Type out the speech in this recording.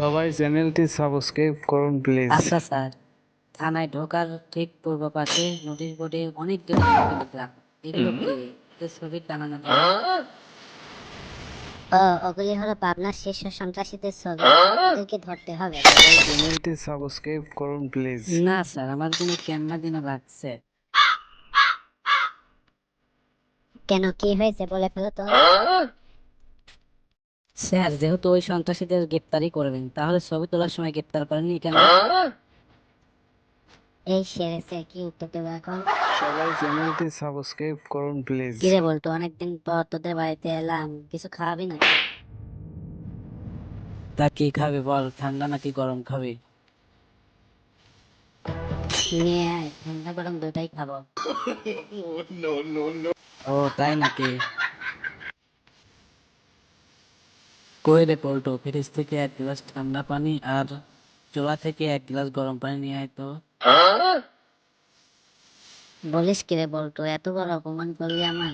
সবাই চ্যানেলটি সাবস্ক্রাইব করুন প্লিজ আচ্ছা স্যার। থানায় ঢোকার ঠিক পূর্ব পাশে নোটিশ বোর্ডে অনেক ছবি দেখলাম এগুলো কি ছবি টাঙানো। ওগুলি হলো পাবনার শীর্ষ সন্ত্রাসীদের ছবি। ওদেরকে ধরতে হবে। চ্যানেলটি সাবস্ক্রাইব করুন প্লিজ না স্যার আমার কোনো ক্যামেরা দিনে লাগছে। কেন কি হয়েছে বলে ফেলো তো। স্যার যেহেতু ওই সন্ত্রাসীদের গ্রেপ্তারই করবেন তাহলে ছবি তোলার সময় গ্রেপ্তার করেননি কেন এই সেরেছে কি উত্তর দেবো এখন? সবাই চ্যানেলটি সাবস্ক্রাইব করুন প্লিজ কিরে বলতো অনেকদিন পর তোদের বাড়িতে এলাম কিছু খাওয়াবি না তা কি খাবে বল ঠান্ডা নাকি গরম খাবে? নিয়ে আয় ঠান্ডা গরম দুটাই খাব। ও তাই নাকি? কই রে পল্টু ফ্রিজ থেকে এক গ্লাস ঠান্ডা পানি আর চোলা থেকে এক গ্লাস গরম পানি নিয়ে আয় তো বলিস কিরে বলতো এত বড় অপমান করলি আমার